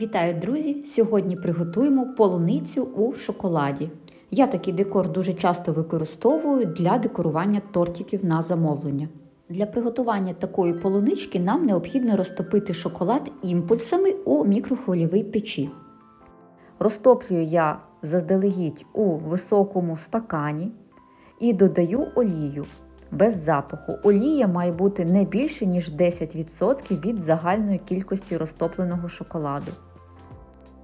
Вітаю, друзі! Сьогодні приготуємо полуницю у шоколаді. Я такий декор дуже часто використовую для декорування тортиків на замовлення. Для приготування такої полунички нам необхідно розтопити шоколад імпульсами у мікрохвильовій печі. Розтоплюю я заздалегідь у високому стакані і додаю олію без запаху. Олія має бути не більше, ніж 10% від загальної кількості розтопленого шоколаду.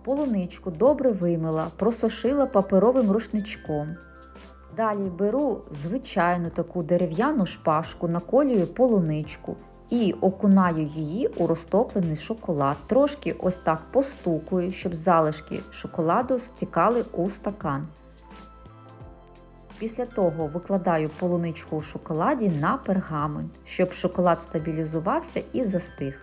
Полуничку добре вимила, просушила паперовим рушничком. Далі беру звичайну таку дерев'яну шпажку, наколюю полуничку і окунаю її у розтоплений шоколад. Трошки ось так постукую, щоб залишки шоколаду стікали у стакан. Після того викладаю полуничку у шоколаді на пергамент, щоб шоколад стабілізувався і застиг.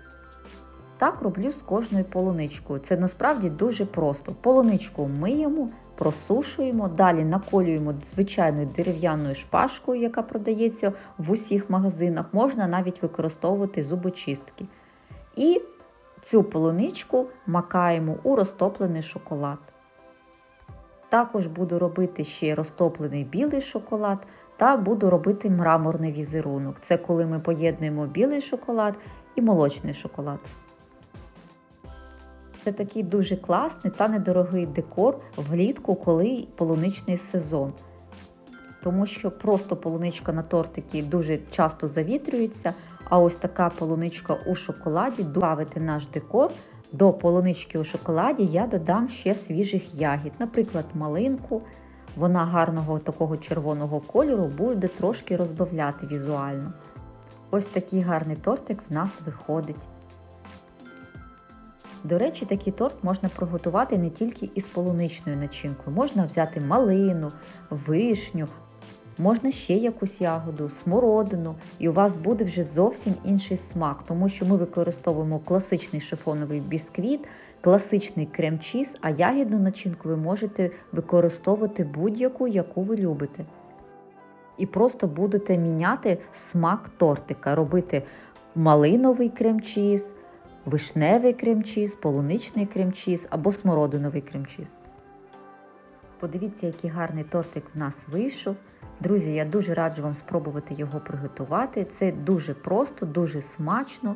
Так роблю з кожною полуничкою. Це насправді дуже просто. Полуничку миємо, просушуємо, далі наколюємо звичайною дерев'яною шпажкою, яка продається в усіх магазинах. Можна навіть використовувати зубочистки. І цю полуничку макаємо у розтоплений шоколад. Також буду робити ще розтоплений білий шоколад та буду робити мраморний візерунок. Це коли ми поєднуємо білий шоколад і молочний шоколад. Це такий дуже класний та недорогий декор влітку, коли полуничний сезон. Тому що просто полуничка на тортики дуже часто завітрюється, а ось така полуничка у шоколаді добавити наш декор. До полунички у шоколаді я додам ще свіжих ягід, наприклад, малинку. Вона гарного такого червоного кольору буде трошки розбавляти візуально. Ось такий гарний тортик в нас виходить. До речі, такий торт можна приготувати не тільки із полуничною начинкою. Можна взяти малину, вишню, можна ще якусь ягоду, смородину, і у вас буде вже зовсім інший смак, тому що ми використовуємо класичний шифоновий бісквіт, класичний крем-чіз, а ягідну начинку ви можете використовувати будь-яку, яку ви любите. І просто будете міняти смак тортика, робити малиновий крем-чіз, вишневий крем-чіз, полуничний крем-чіз або смородиновий крем-чіз. Подивіться, який гарний тортик в нас вийшов. Друзі, я дуже раджу вам спробувати його приготувати. Це дуже просто, дуже смачно.